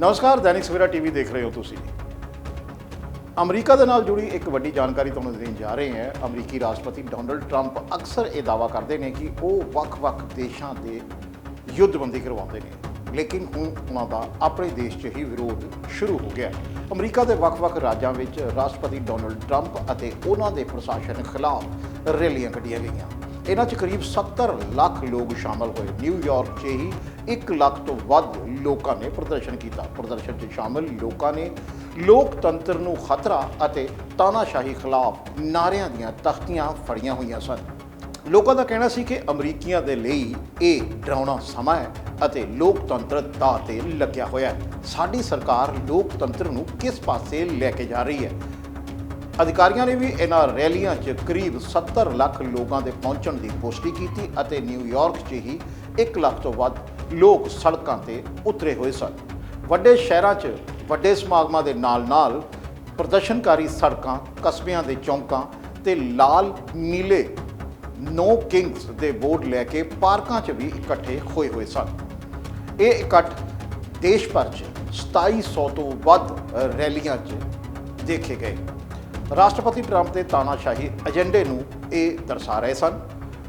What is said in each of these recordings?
ਨਮਸਕਾਰ, ਦੈਨਿਕ ਸਵੇਰਾ ਟੀਵੀ ਦੇਖ ਰਹੇ ਹੋ ਤੁਸੀਂ। ਅਮਰੀਕਾ ਦੇ ਨਾਲ ਜੁੜੀ ਇੱਕ ਵੱਡੀ ਜਾਣਕਾਰੀ ਤੁਹਾਨੂੰ ਦੇਣ ਜਾ ਰਹੇ ਹਾਂ। ਅਮਰੀਕੀ ਰਾਸ਼ਟਰਪਤੀ ਡੋਨਲਡ ਟਰੰਪ ਅਕਸਰ ਇਹ ਦਾਅਵਾ ਕਰਦੇ ਨੇ ਕਿ ਉਹ ਵੱਖ-ਵੱਖ ਦੇਸ਼ਾਂ ਦੇ ਯੁੱਧਬੰਦੀ ਕਰਵਾਉਂਦੇ ਨੇ। ਲੇਕਿਨ ਹੁਣ ਉਹਨਾਂ ਦਾ ਆਪਣੇ ਦੇਸ਼ 'ਚ ਹੀ ਵਿਰੋਧ ਸ਼ੁਰੂ ਹੋ ਗਿਆ। ਅਮਰੀਕਾ ਦੇ ਵੱਖ-ਵੱਖ ਰਾਜਾਂ ਵਿੱਚ ਰਾਸ਼ਟਰਪਤੀ ਡੋਨਲਡ ਟਰੰਪ ਅਤੇ ਉਹਨਾਂ ਦੇ ਪ੍ਰਸ਼ਾਸਨ ਖਿਲਾਫ ਰੈਲੀਆਂ ਕੱਢੀਆਂ ਗਈਆਂ। ਇਹਨਾਂ 'ਚ ਕਰੀਬ 70 ਲੱਖ ਲੋਕ ਸ਼ਾਮਲ ਹੋਏ। ਨਿਊਯਾਰਕ 'ਚ ਹੀ 1 ਲੱਖ ਤੋਂ ਵੱਧ ਲੋਕਾਂ ਨੇ ਪ੍ਰਦਰਸ਼ਨ ਕੀਤਾ। ਪ੍ਰਦਰਸ਼ਨ 'ਚ ਸ਼ਾਮਲ ਲੋਕਾਂ ਨੇ ਲੋਕਤੰਤਰ ਨੂੰ ਖਤਰਾ ਅਤੇ ਤਾਨਾਸ਼ਾਹੀ ਖਿਲਾਫ ਨਾਰਿਆਂ ਦੀਆਂ ਤਖਤੀਆਂ ਫੜੀਆਂ ਹੋਈਆਂ ਸਨ। ਲੋਕਾਂ ਦਾ ਕਹਿਣਾ ਸੀ ਕਿ ਅਮਰੀਕੀਆਂ ਦੇ ਲਈ ਇਹ ਡਰਾਉਣਾ ਸਮਾਂ ਹੈ ਅਤੇ ਲੋਕਤੰਤਰ ਦਾ ਤੇ ਲੱਗਿਆ ਹੋਇਆ ਹੈ। ਸਾਡੀ ਸਰਕਾਰ ਲੋਕਤੰਤਰ ਨੂੰ ਕਿਸ ਪਾਸੇ ਲੈ ਕੇ ਜਾ ਰਹੀ ਹੈ? ਅਧਿਕਾਰੀਆਂ ਨੇ ਵੀ ਇਹਨਾਂ ਰੈਲੀਆਂ 'ਚ ਕਰੀਬ 70 ਲੱਖ ਲੋਕਾਂ ਦੇ ਪਹੁੰਚਣ ਦੀ ਪੁਸ਼ਟੀ ਕੀਤੀ ਅਤੇ ਨਿਊਯਾਰਕ 'ਚ ਹੀ 1 ਲੱਖ ਤੋਂ ਵੱਧ ਲੋਕ ਸੜਕਾਂ ਤੇ ਉਤਰੇ ਹੋਏ ਸਨ। ਵੱਡੇ ਸ਼ਹਿਰਾਂ 'ਚ, ਵੱਡੇ ਸਮਾਗਮਾਂ ਦੇ ਨਾਲ-ਨਾਲ ਪ੍ਰਦਰਸ਼ਨਕਾਰੀ ਸੜਕਾਂ, ਕਸਬਿਆਂ ਦੇ ਚੌਂਕਾਂ ਤੇ ਲਾਲ, ਨੀਲੇ, ਨੋ ਕਿੰਗਸ ਦੇ ਬੋਰਡ ਲੈ ਕੇ ਪਾਰਕਾਂ 'ਚ ਵੀ ਇਕੱਠੇ ਹੋਏ ਹੋਏ ਸਨ। ਇਹ ਇਕੱਠ ਦੇਸ਼ ਭਰ 'ਚ 2700 ਤੋਂ ਵੱਧ ਰੈਲੀਆਂ 'ਚ ਦੇਖੇ ਗਏ। ਰਾਸ਼ਟਰਪਤੀ ਟਰੰਪ ਦੇ ਤਾਨਾਸ਼ਾਹੀ ਏਜੰਡੇ ਨੂੰ ਇਹ ਦਰਸਾ ਰਹੇ ਸਨ।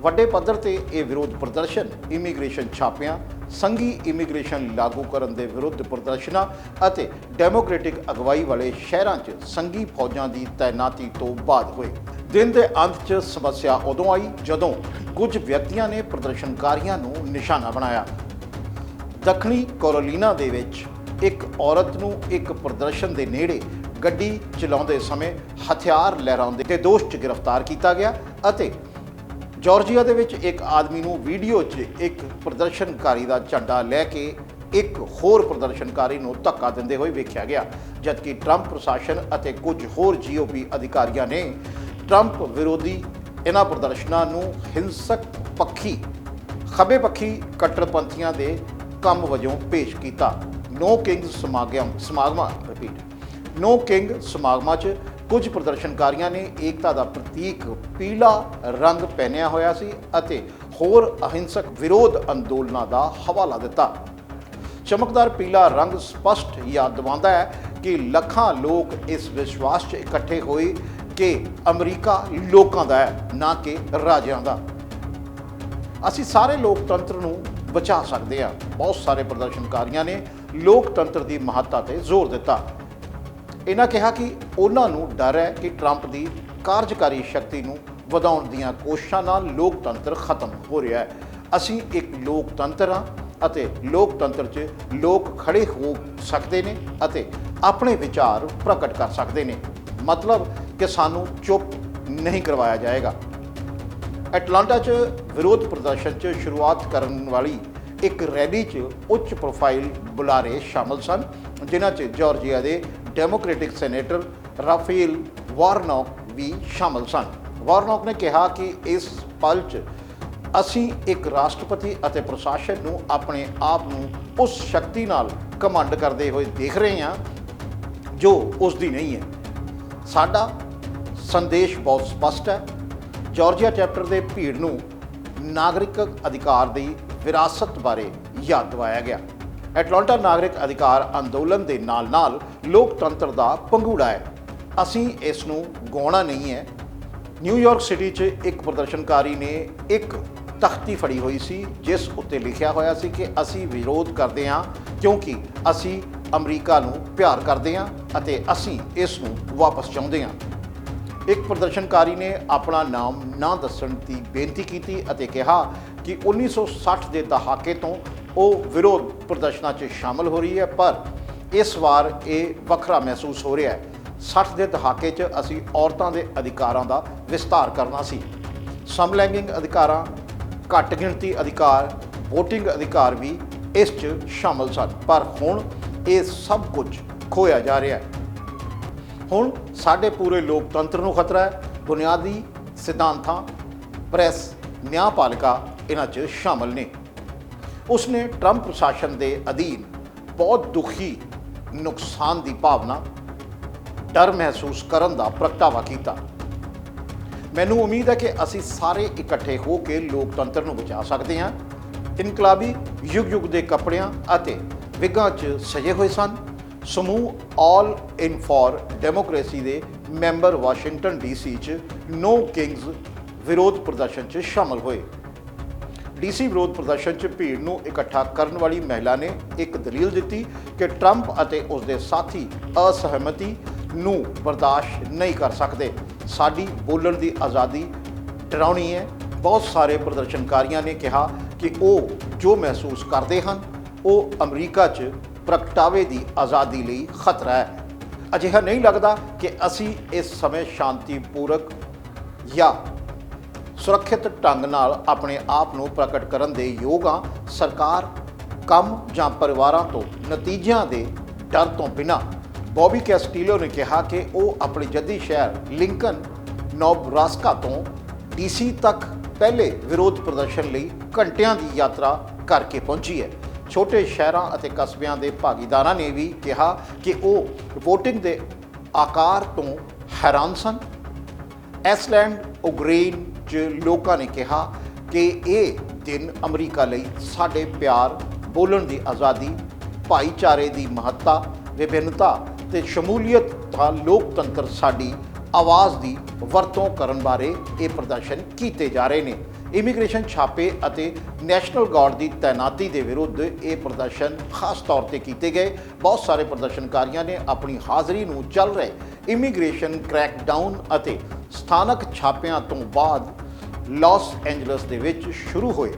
ਵੱਡੇ ਪੱਧਰ ਤੇ ਇਹ ਵਿਰੋਧ ਪ੍ਰਦਰਸ਼ਨ, ਇਮੀਗ੍ਰੇਸ਼ਨ ਛਾਪਿਆਂ ਸੰਘੀ ਇਮੀਗ੍ਰੇਸ਼ਨ ਲਾਗੂ ਕਰਨ ਦੇ ਵਿਰੁੱਧ ਪ੍ਰਦਰਸ਼ਨਾਂ ਅਤੇ ਡੈਮੋਕ੍ਰੈਟਿਕ ਅਗਵਾਈ ਵਾਲੇ ਸ਼ਹਿਰਾਂ 'ਚ ਸੰਘੀ ਫੌਜਾਂ ਦੀ ਤਾਇਨਾਤੀ ਤੋਂ ਬਾਅਦ ਹੋਏ। ਦਿਨ ਦੇ ਅੰਤ 'ਚ ਸਮੱਸਿਆ ਉਦੋਂ ਆਈ ਜਦੋਂ ਕੁਝ ਵਿਅਕਤੀਆਂ ਨੇ ਪ੍ਰਦਰਸ਼ਨਕਾਰੀਆਂ ਨੂੰ ਨਿਸ਼ਾਨਾ ਬਣਾਇਆ। ਦੱਖਣੀ ਕੋਰੋਲੀਨਾ ਦੇ ਵਿੱਚ ਇੱਕ ਔਰਤ ਨੂੰ ਇੱਕ ਪ੍ਰਦਰਸ਼ਨ ਦੇ ਨੇੜੇ ਗੱਡੀ ਚਲਾਉਂਦੇ ਸਮੇਂ ਹਥਿਆਰ ਲਹਿਰਾਉਂਦੇ ਦੇ ਦੋਸ਼ 'ਚ ਗ੍ਰਿਫਤਾਰ ਕੀਤਾ ਗਿਆ ਅਤੇ ਜਾਰਜੀਆ ਦੇ ਵਿੱਚ ਇੱਕ ਆਦਮੀ ਨੂੰ ਵੀਡੀਓ 'ਚ ਇੱਕ ਪ੍ਰਦਰਸ਼ਨਕਾਰੀ ਦਾ ਝੰਡਾ ਲੈ ਕੇ ਇੱਕ ਹੋਰ ਪ੍ਰਦਰਸ਼ਨਕਾਰੀ ਨੂੰ ਧੱਕਾ ਦਿੰਦੇ ਹੋਏ ਵੇਖਿਆ ਗਿਆ, ਜਦਕਿ ਟਰੰਪ ਪ੍ਰਸ਼ਾਸਨ ਅਤੇ ਕੁਝ ਹੋਰ ਜੀਓਪੀ ਅਧਿਕਾਰੀਆਂ ਨੇ ਟਰੰਪ ਵਿਰੋਧੀ ਇਹਨਾਂ ਪ੍ਰਦਰਸ਼ਨਾਂ ਨੂੰ ਹਿੰਸਕ ਪੱਖੀ, ਖੱਬੇ ਪੱਖੀ ਕੱਟੜਪੰਥੀਆਂ ਦੇ ਕੰਮ ਵਜੋਂ ਪੇਸ਼ ਕੀਤਾ। ਨੋ ਕਿੰਗ ਸਮਾਗਮ, ਸਮਾਗਮਾਂ ਰਿਪੀਟ ਨੋ ਕਿੰਗ ਸਮਾਗਮਾਂ 'ਚ ਕੁਝ ਪ੍ਰਦਰਸ਼ਨਕਾਰੀਆਂ ਨੇ ਏਕਤਾ ਦਾ ਪ੍ਰਤੀਕ ਪੀਲਾ ਰੰਗ ਪਹਿਨਿਆ ਹੋਇਆ ਸੀ ਅਤੇ ਹੋਰ ਅਹਿੰਸਕ ਵਿਰੋਧ ਅੰਦੋਲਨਾਂ ਦਾ ਹਵਾਲਾ ਦਿੱਤਾ। ਚਮਕਦਾਰ ਪੀਲਾ ਰੰਗ ਸਪਸ਼ਟ ਯਾਦ ਦਿਵਾਉਂਦਾ ਹੈ ਕਿ ਲੱਖਾਂ ਲੋਕ ਇਸ ਵਿਸ਼ਵਾਸ 'ਚ ਇਕੱਠੇ ਹੋਏ ਕਿ ਅਮਰੀਕਾ ਲੋਕਾਂ ਦਾ ਹੈ, ਨਾ ਕਿ ਰਾਜਿਆਂ ਦਾ। ਅਸੀਂ ਸਾਰੇ ਲੋਕਤੰਤਰ ਨੂੰ ਬਚਾ ਸਕਦੇ ਹਾਂ। ਬਹੁਤ ਸਾਰੇ ਪ੍ਰਦਰਸ਼ਨਕਾਰੀਆਂ ਨੇ ਲੋਕਤੰਤਰ ਦੀ ਮਹੱਤਤਾ ਤੇ ਜ਼ੋਰ ਦਿੱਤਾ। ਇਹਨਾਂ ਕਿਹਾ ਕਿ ਉਹਨਾਂ ਨੂੰ ਡਰ ਹੈ ਕਿ ਟਰੰਪ ਦੀ ਕਾਰਜਕਾਰੀ ਸ਼ਕਤੀ ਨੂੰ ਵਧਾਉਣ ਦੀਆਂ ਕੋਸ਼ਿਸ਼ਾਂ ਨਾਲ ਲੋਕਤੰਤਰ ਖਤਮ ਹੋ ਰਿਹਾ ਹੈ। ਅਸੀਂ ਇੱਕ ਲੋਕਤੰਤਰ ਹਾਂ ਅਤੇ ਲੋਕਤੰਤਰ 'ਚ ਲੋਕ ਖੜੇ ਹੋ ਸਕਦੇ ਨੇ ਅਤੇ ਆਪਣੇ ਵਿਚਾਰ ਪ੍ਰਗਟ ਕਰ ਸਕਦੇ ਨੇ। ਮਤਲਬ ਕਿ ਸਾਨੂੰ ਚੁੱਪ ਨਹੀਂ ਕਰਵਾਇਆ ਜਾਏਗਾ। ਐਟਲਾਂਟਾ 'ਚ ਵਿਰੋਧ ਪ੍ਰਦਰਸ਼ਨ 'ਚ ਸ਼ੁਰੂਆਤ ਕਰਨ ਵਾਲੀ ਇੱਕ ਰੈਲੀ 'ਚ ਉੱਚ ਪ੍ਰੋਫਾਈਲ ਬੁਲਾਰੇ ਸ਼ਾਮਲ ਸਨ, ਜਿਨ੍ਹਾਂ 'ਚ ਜਾਰਜੀਆ ਦੇ ਡੈਮੋਕ੍ਰੈਟਿਕ ਸੈਨੇਟਰ ਰਾਫੇਲ ਵਾਰਨੌਕ ਵੀ ਸ਼ਾਮਲ ਸਨ। ਵਾਰਨੌਕ ਨੇ ਕਿਹਾ ਕਿ ਇਸ ਪਲ 'ਚ ਅਸੀਂ ਇੱਕ ਰਾਸ਼ਟਰਪਤੀ ਅਤੇ ਪ੍ਰਸ਼ਾਸਨ ਨੂੰ ਆਪਣੇ ਆਪ ਨੂੰ ਉਸ ਸ਼ਕਤੀ ਨਾਲ ਕਮਾਂਡ ਕਰਦੇ ਹੋਏ ਦੇਖ ਰਹੇ ਹਾਂ, ਜੋ ਉਸ ਦੀ ਨਹੀਂ ਹੈ। ਸਾਡਾ ਸੰਦੇਸ਼ ਬਹੁਤ ਸਪਸ਼ਟ ਹੈ। ਜਾਰਜੀਆ ਚੈਪਟਰ ਦੇ ਭੀੜ ਨੂੰ ਨਾਗਰਿਕ ਅਧਿਕਾਰ ਦੀ ਵਿਰਾਸਤ ਬਾਰੇ ਯਾਦ ਦਿਵਾਇਆ ਗਿਆ। ਐਟਲਾਂਟਾ ਨਾਗਰਿਕ ਅਧਿਕਾਰ ਅੰਦੋਲਨ ਦੇ ਨਾਲ-ਨਾਲ ਲੋਕਤੰਤਰ ਦਾ ਪੰਗੂੜਾ ਹੈ। ਅਸੀਂ ਇਸ ਨੂੰ ਗਾਉਣਾ ਨਹੀਂ ਹੈ। ਨਿਊਯਾਰਕ ਸਿਟੀ 'ਚ ਇੱਕ ਪ੍ਰਦਰਸ਼ਨਕਾਰੀ ਨੇ ਇੱਕ ਤਖਤੀ ਫੜੀ ਹੋਈ ਸੀ, ਜਿਸ ਉੱਤੇ ਲਿਖਿਆ ਹੋਇਆ ਸੀ ਕਿ ਅਸੀਂ ਵਿਰੋਧ ਕਰਦੇ ਹਾਂ ਕਿਉਂਕਿ ਅਸੀਂ ਅਮਰੀਕਾ ਨੂੰ ਪਿਆਰ ਕਰਦੇ ਹਾਂ ਅਤੇ ਅਸੀਂ ਇਸ ਨੂੰ ਵਾਪਸ ਚਾਹੁੰਦੇ ਹਾਂ। ਇੱਕ ਪ੍ਰਦਰਸ਼ਨਕਾਰੀ ਨੇ ਆਪਣਾ ਨਾਮ ਨਾ ਦੱਸਣ ਦੀ ਬੇਨਤੀ ਕੀਤੀ ਅਤੇ ਕਿਹਾ ਕਿ 1960 ਦੇ ਦਹਾਕੇ ਤੋਂ ਉਹ ਵਿਰੋਧ ਪ੍ਰਦਰਸ਼ਨਾਂ 'ਚ ਸ਼ਾਮਲ ਹੋ ਰਹੀ ਹੈ, ਪਰ ਇਸ ਵਾਰ ਇਹ ਵੱਖਰਾ ਮਹਿਸੂਸ ਹੋ ਰਿਹਾ ਹੈ। 60 ਦੇ ਦਹਾਕੇ 'ਚ ਅਸੀਂ ਔਰਤਾਂ ਦੇ ਅਧਿਕਾਰਾਂ ਦਾ ਵਿਸਤਾਰ ਕਰਨਾ ਸੀ। ਸਮਲੈਂਗਿੰਗ ਅਧਿਕਾਰਾਂ, ਘੱਟ ਗਿਣਤੀ ਅਧਿਕਾਰ VOTING ਅਧਿਕਾਰ ਵੀ ਇਸ 'ਚ ਸ਼ਾਮਲ ਸਨ, ਪਰ ਹੁਣ ਇਹ ਸਭ ਕੁਝ ਖੋਇਆ ਜਾ ਰਿਹਾ ਹੈ। ਹੁਣ ਸਾਡੇ ਪੂਰੇ ਲੋਕਤੰਤਰ ਨੂੰ ਖਤਰਾ ਹੈ। ਬੁਨਿਆਦੀ ਸਿਧਾਂਤਾਂ, ਪ੍ਰੈਸ, ਨਿਆਂਪਾਲਿਕਾ ਇਹਨਾਂ 'ਚ ਸ਼ਾਮਲ ਨੇ। ਉਸਨੇ ਟਰੰਪ ਪ੍ਰਸ਼ਾਸਨ ਦੇ ਅਧੀਨ ਬਹੁਤ ਦੁਖੀ ਨੁਕਸਾਨ ਦੀ ਭਾਵਨਾ ਡਰ ਮਹਿਸੂਸ ਕਰਨ ਦਾ ਪ੍ਰਗਟਾਵਾ ਕੀਤਾ। ਮੈਨੂੰ ਉਮੀਦ ਹੈ ਕਿ ਅਸੀਂ ਸਾਰੇ ਇਕੱਠੇ ਹੋ ਕੇ ਲੋਕਤੰਤਰ ਨੂੰ ਬਚਾ ਸਕਦੇ ਹਾਂ। ਇਨਕਲਾਬੀ ਯੁੱਗ ਯੁੱਗ ਦੇ ਕੱਪੜਿਆਂ ਅਤੇ ਵਿਗਾਂ 'ਚ ਸਜੇ ਹੋਏ ਸਨ। ਸਮੂਹ ਆਲ ਇਨ ਫਾਰ ਡੈਮੋਕ੍ਰੇਸੀ ਦੇ ਮੈਂਬਰ ਵਾਸ਼ਿੰਗਟਨ ਡੀਸੀ 'ਚ ਨੋ ਕਿੰਗਸ ਵਿਰੋਧ ਪ੍ਰਦਰਸ਼ਨ 'ਚ ਸ਼ਾਮਲ ਹੋਏ। ਡੀਸੀ ਵਿਰੋਧ ਪ੍ਰਦਰਸ਼ਨ 'ਚ ਭੀੜ ਨੂੰ ਇਕੱਠਾ ਕਰਨ ਵਾਲੀ ਮਹਿਲਾ ਨੇ ਇੱਕ ਦਲੀਲ ਦਿੱਤੀ ਕਿ ਟਰੰਪ ਅਤੇ ਉਸ ਦੇ ਸਾਥੀ ਅਸਹਿਮਤੀ ਨੂੰ ਬਰਦਾਸ਼ਤ ਨਹੀਂ ਕਰ ਸਕਦੇ। ਸਾਡੀ ਬੋਲਣ ਦੀ ਆਜ਼ਾਦੀ ਡਰਾਉਣੀ ਹੈ। ਬਹੁਤ ਸਾਰੇ ਪ੍ਰਦਰਸ਼ਨਕਾਰੀਆਂ ਨੇ ਕਿਹਾ ਕਿ ਉਹ ਜੋ ਮਹਿਸੂਸ ਕਰਦੇ ਹਨ, ਉਹ ਅਮਰੀਕਾ 'ਚ ਪ੍ਰਗਟਾਵੇ ਦੀ ਆਜ਼ਾਦੀ ਲਈ ਖਤਰਾ ਹੈ। ਅਜਿਹਾ ਨਹੀਂ ਲੱਗਦਾ ਕਿ ਅਸੀਂ ਇਸ ਸਮੇਂ ਸ਼ਾਂਤੀਪੂਰਕ ਜਾਂ ਸੁਰੱਖਿਅਤ ਢੰਗ ਨਾਲ ਆਪਣੇ ਆਪ ਨੂੰ ਪ੍ਰਗਟ ਕਰਨ ਦੇ ਯੋਗ ਹਾਂ। ਸਰਕਾਰ ਕੰਮ ਜਾਂ ਪਰਿਵਾਰਾਂ ਤੋਂ ਨਤੀਜਿਆਂ ਦੇ ਡਰ ਤੋਂ ਬਿਨਾਂ ਬੌਬੀ ਕੈਸਟੀਲੋ ਨੇ ਕਿਹਾ ਕਿ ਉਹ ਆਪਣੇ ਜੱਦੀ ਸ਼ਹਿਰ ਲਿੰਕਨ ਨੋਬਰਾਸਕਾ ਤੋਂ ਡੀਸੀ ਤੱਕ ਪਹਿਲੇ ਵਿਰੋਧ ਪ੍ਰਦਰਸ਼ਨ ਲਈ ਘੰਟਿਆਂ ਦੀ ਯਾਤਰਾ ਕਰਕੇ ਪਹੁੰਚੀ ਹੈ। ਛੋਟੇ ਸ਼ਹਿਰਾਂ ਅਤੇ ਕਸਬਿਆਂ ਦੇ ਭਾਗੀਦਾਰਾਂ ਨੇ ਵੀ ਕਿਹਾ ਕਿ ਉਹ ਵੋਟਿੰਗ ਦੇ ਆਕਾਰ ਤੋਂ ਹੈਰਾਨ ਸਨ। ਐਸਲੈਂਡ, ਉਗਰੇਨ ਚ ਲੋਕਾਂ ਨੇ ਕਿਹਾ ਕਿ ਇਹ ਦਿਨ ਅਮਰੀਕਾ ਲਈ ਸਾਡੇ ਪਿਆਰ, ਬੋਲਣ ਦੀ ਆਜ਼ਾਦੀ, ਭਾਈਚਾਰੇ ਦੀ ਮਹੱਤਤਾ, ਵਿਭਿੰਨਤਾ ਤੇ ਸ਼ਮੂਲੀਅਤ ਦਾ ਲੋਕਤੰਤਰ ਸਾਡੀ ਆਵਾਜ਼ ਦੀ ਵਰਤੋਂ ਕਰਨ ਬਾਰੇ ਇਹ ਪ੍ਰਦਰਸ਼ਨ ਕੀਤੇ ਜਾ ਰਹੇ ਨੇ। ਇਮੀਗ੍ਰੇਸ਼ਨ ਛਾਪੇ ਅਤੇ ਨੈਸ਼ਨਲ ਗਾਰਡ ਦੀ ਤਾਇਨਾਤੀ ਦੇ ਵਿਰੁੱਧ ਇਹ ਪ੍ਰਦਰਸ਼ਨ ਖਾਸ ਤੌਰ ਤੇ ਕੀਤੇ ਗਏ। ਬਹੁਤ ਸਾਰੇ ਪ੍ਰਦਰਸ਼ਨਕਾਰੀਆਂ ਨੇ ਆਪਣੀ ਹਾਜ਼ਰੀ ਨੂੰ ਚੱਲ ਰਹੇ ਇਮੀਗ੍ਰੇਸ਼ਨ ਕ੍ਰੈਕਡਾਊਨ ਅਤੇ ਸਥਾਨਕ ਛਾਪਿਆਂ ਤੋਂ ਬਾਅਦ ਲਾਸ ਐਂਜਲਸ ਦੇ ਵਿੱਚ ਸ਼ੁਰੂ ਹੋਏ।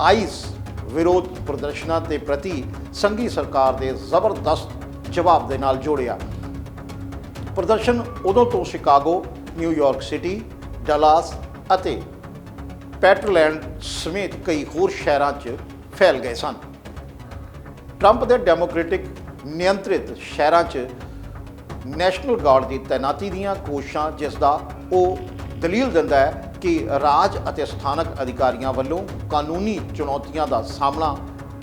ਆਈਸ ਵਿਰੋਧ ਪ੍ਰਦਰਸ਼ਨਾਂ ਦੇ ਪ੍ਰਤੀ ਸੰਘੀ ਸਰਕਾਰ ਦੇ ਜ਼ਬਰਦਸਤ ਜਵਾਬ ਦੇ ਨਾਲ ਜੋੜਿਆ। ਪ੍ਰਦਰਸ਼ਨ ਉਦੋਂ ਤੋਂ ਸ਼ਿਕਾਗੋ ਨਿਊਯਾਰਕ ਸਿਟੀ, ਡਲਾਸ ਅਤੇ ਪੈਟਰਲੈਂਡ ਸਮੇਤ ਕਈ ਹੋਰ ਸ਼ਹਿਰਾਂ 'ਚ ਫੈਲ ਗਏ ਸਨ। ਟਰੰਪ ਦੇ ਡੈਮੋਕ੍ਰੈਟਿਕ ਨਿਯੰਤਰਿਤ ਸ਼ਹਿਰਾਂ 'ਚ ਨੈਸ਼ਨਲ ਗਾਰਡ ਦੀ ਤਾਇਨਾਤੀ ਦੀਆਂ ਕੋਸ਼ਿਸ਼ਾਂ ਜਿਸ ਦਾ ਉਹ ਦਲੀਲ ਦਿੰਦਾ ਹੈ ਕਿ ਰਾਜ ਅਤੇ ਸਥਾਨਕ ਅਧਿਕਾਰੀਆਂ ਵੱਲੋਂ ਕਾਨੂੰਨੀ ਚੁਣੌਤੀਆਂ ਦਾ ਸਾਹਮਣਾ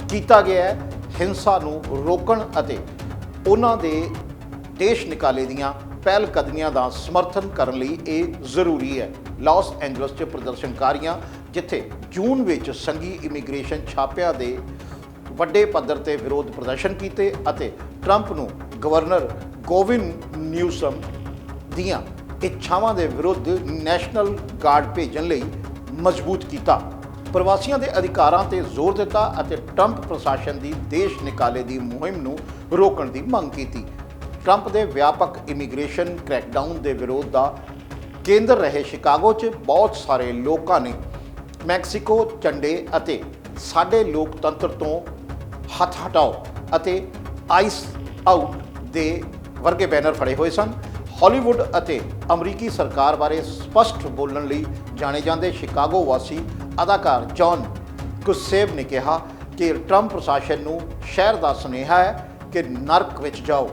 ਕੀਤਾ ਗਿਆ ਹੈ, ਹਿੰਸਾ ਨੂੰ ਰੋਕਣ ਅਤੇ ਉਹਨਾਂ ਦੇ ਦੇਸ਼ ਨਿਕਾਲੇ ਦੀਆਂ ਪਹਿਲ ਕਦਮੀਆਂ ਦਾ ਸਮਰਥਨ ਕਰਨ ਲਈ ਇਹ ਜ਼ਰੂਰੀ ਹੈ। ਲਾਸ ਐਂਜਲਸ 'ਚ ਪ੍ਰਦਰਸ਼ਨਕਾਰੀਆਂ, ਜਿੱਥੇ ਜੂਨ ਵਿੱਚ ਸੰਘੀ ਇਮੀਗ੍ਰੇਸ਼ਨ ਛਾਪਿਆਂ ਦੇ ਵੱਡੇ ਪੱਧਰ ਤੇ ਵਿਰੋਧ ਪ੍ਰਦਰਸ਼ਨ ਕੀਤੇ ਅਤੇ ਟਰੰਪ ਨੂੰ ਗਵਰਨਰ ਗੋਵਿਨ ਨਿਊਸਮ ਦੀਆਂ ਇੱਛਾਵਾਂ ਦੇ ਵਿਰੁੱਧ ਨੈਸ਼ਨਲ ਗਾਰਡ ਭੇਜਣ ਲਈ ਮਜ਼ਬੂਤ ਕੀਤਾ। ਪ੍ਰਵਾਸੀਆਂ ਦੇ ਅਧਿਕਾਰਾਂ ਤੇ ਜ਼ੋਰ ਦਿੱਤਾ ਅਤੇ ਟਰੰਪ ਪ੍ਰਸ਼ਾਸਨ ਦੀ ਦੇਸ਼ ਨਿਕਾਲੇ ਦੀ ਮੁਹਿੰਮ ਨੂੰ ਰੋਕਣ ਦੀ ਮੰਗ ਕੀਤੀ। ਟਰੰਪ ਦੇ ਵਿਆਪਕ ਇਮੀਗ੍ਰੇਸ਼ਨ ਕ੍ਰੈਕਡਾਊਨ ਦੇ ਵਿਰੋਧ ਦਾ ਕੇਂਦਰ ਰਹੇ ਸ਼ਿਕਾਗੋ 'ਚ ਬਹੁਤ ਸਾਰੇ ਲੋਕਾਂ ਨੇ ਮੈਕਸੀਕੋ, ਝੰਡੇ ਅਤੇ ਸਾਡੇ ਲੋਕਤੰਤਰ ਤੋਂ ਹੱਥ ਹਟਾਓ ਅਤੇ ਆਈਸ ਆਊਟ ਦੇ ਵਰਗੇ ਬੈਨਰ ਫੜੇ ਹੋਏ ਸਨ। ਹਾਲੀਵੁੱਡ ਅਤੇ ਅਮਰੀਕੀ ਸਰਕਾਰ ਬਾਰੇ ਸਪਸ਼ਟ ਬੋਲਣ ਲਈ ਜਾਣੇ ਜਾਂਦੇ ਸ਼ਿਕਾਗੋ ਵਾਸੀ ਅਦਾਕਾਰ ਜੌਨ ਕੁਸੇਬ ਨੇ ਕਿਹਾ ਕਿ ਟਰੰਪ ਪ੍ਰਸ਼ਾਸਨ ਨੂੰ ਸ਼ਹਿਰ ਦਾ ਸੁਨੇਹਾ ਹੈ ਕਿ ਨਰਕ ਵਿੱਚ ਜਾਓ।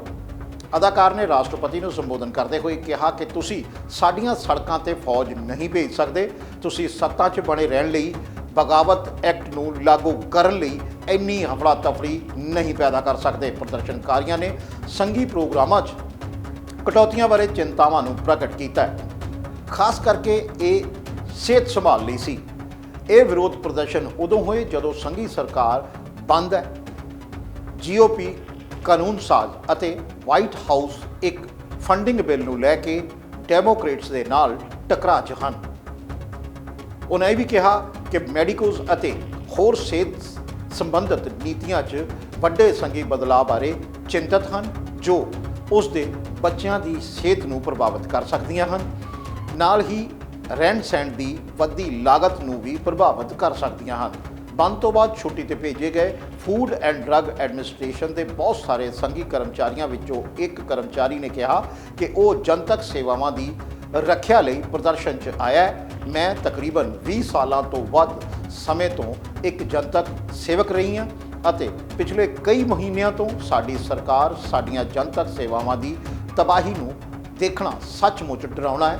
ਅਦਾਕਾਰ ਨੇ ਰਾਸ਼ਟਰਪਤੀ ਨੂੰ ਸੰਬੋਧਨ ਕਰਦੇ ਹੋਏ ਕਿਹਾ ਕਿ ਤੁਸੀਂ ਸਾਡੀਆਂ ਸੜਕਾਂ ਤੇ ਫੌਜ ਨਹੀਂ ਭੇਜ ਸਕਦੇ। ਤੁਸੀਂ ਸੱਤਾ 'ਚ ਬਣੇ ਰਹਿਣ ਲਈ ਬਗਾਵਤ ਐਕਟ ਨੂੰ ਲਾਗੂ ਕਰਨ ਲਈ ਇੰਨੀ ਹਫੜਾ ਤਫੜੀ ਨਹੀਂ ਪੈਦਾ ਕਰ ਸਕਦੇ, ਪ੍ਰਦਰਸ਼ਨਕਾਰੀਆਂ ਨੇ ਸੰਘੀ ਪ੍ਰੋਗਰਾਮਾਂ 'ਚ ਕਟੌਤੀਆਂ ਬਾਰੇ ਚਿੰਤਾਵਾਂ ਨੂੰ ਪ੍ਰਗਟ ਕੀਤਾ ਹੈ। ਖਾਸ ਕਰਕੇ ਇਹ ਸਿਹਤ ਸੰਭਾਲ ਲਈ ਸੀ। ਇਹ ਵਿਰੋਧ ਪ੍ਰਦਰਸ਼ਨ ਉਦੋਂ ਹੋਏ ਜਦੋਂ ਸੰਘੀ ਸਰਕਾਰ ਬੰਦ ਹੈ। ਜੀਓਪੀ ਕਾਨੂੰਨ ਸਾਜ਼ ਅਤੇ ਵਾਈਟ ਹਾਊਸ ਇੱਕ ਫੰਡਿੰਗ ਬਿੱਲ ਨੂੰ ਲੈ ਕੇ ਡੈਮੋਕ੍ਰੇਟਸ ਦੇ ਨਾਲ ਟਕਰਾਅ 'ਚ ਹਨ। ਉਹਨਾਂ ਇਹ ਵੀ ਕਿਹਾ ਕਿ ਮੈਡੀਕੋਜ਼ ਅਤੇ ਹੋਰ ਸਿਹਤ ਸੰਬੰਧਿਤ ਨੀਤੀਆਂ 'ਚ ਵੱਡੇ ਸੰਗੀ ਬਦਲਾਅ ਬਾਰੇ ਚਿੰਤਤ ਹਨ, ਜੋ ਉਸ ਦੇ ਬੱਚਿਆਂ ਦੀ ਸਿਹਤ ਨੂੰ ਪ੍ਰਭਾਵਿਤ ਕਰ ਸਕਦੀਆਂ ਹਨ। ਨਾਲ ਹੀ ਰਹਿਣ ਸਹਿਣ ਦੀ ਵੱਧਦੀ ਲਾਗਤ ਨੂੰ ਵੀ ਪ੍ਰਭਾਵਿਤ ਕਰ ਸਕਦੀਆਂ ਹਨ। ਬੰਦ ਤੋਂ ਬਾਅਦ ਛੁੱਟੀ ਤੇ ਭੇਜੇ ਗਏ। ਫੂਡ ਐਂਡ ਡਰੱਗ ਐਡਮਿਨਿਸਟ੍ਰੇਸ਼ਨ ਦੇ ਬਹੁਤ ਸਾਰੇ ਸੰਘੀ ਕਰਮਚਾਰੀਆਂ ਵਿੱਚੋਂ ਇੱਕ ਕਰਮਚਾਰੀ ਨੇ ਕਿਹਾ ਕਿ ਉਹ ਜਨਤਕ ਸੇਵਾਵਾਂ ਦੀ ਰੱਖਿਆ ਲਈ ਪ੍ਰਦਰਸ਼ਨ 'ਚ ਆਇਆ ਹੈ। ਮੈਂ ਤਕਰੀਬਨ 20 ਸਾਲਾਂ ਤੋਂ ਵੱਧ ਸਮੇਂ ਤੋਂ ਇੱਕ ਜਨਤਕ ਸੇਵਕ ਰਹੀ ਹਾਂ ਅਤੇ ਪਿਛਲੇ ਕਈ ਮਹੀਨਿਆਂ ਤੋਂ ਸਾਡੀ ਸਰਕਾਰ ਸਾਡੀਆਂ ਜਨਤਕ ਸੇਵਾਵਾਂ ਦੀ ਤਬਾਹੀ ਨੂੰ ਦੇਖਣਾ ਸੱਚਮੁੱਚ ਡਰਾਉਣਾ ਹੈ।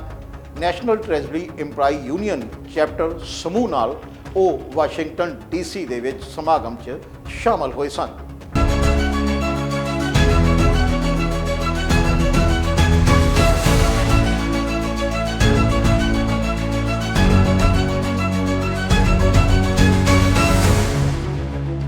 National Treasury Employee Union chapter ਸਮੂਹ ਨਾਲ ਉਹ ਵਾਸ਼ਿੰਗਟਨ ਡੀਸੀ ਦੇ ਵਿੱਚ ਸਮਾਗਮ 'ਚ ਸ਼ਾਮਲ ਹੋਏ ਸਨ।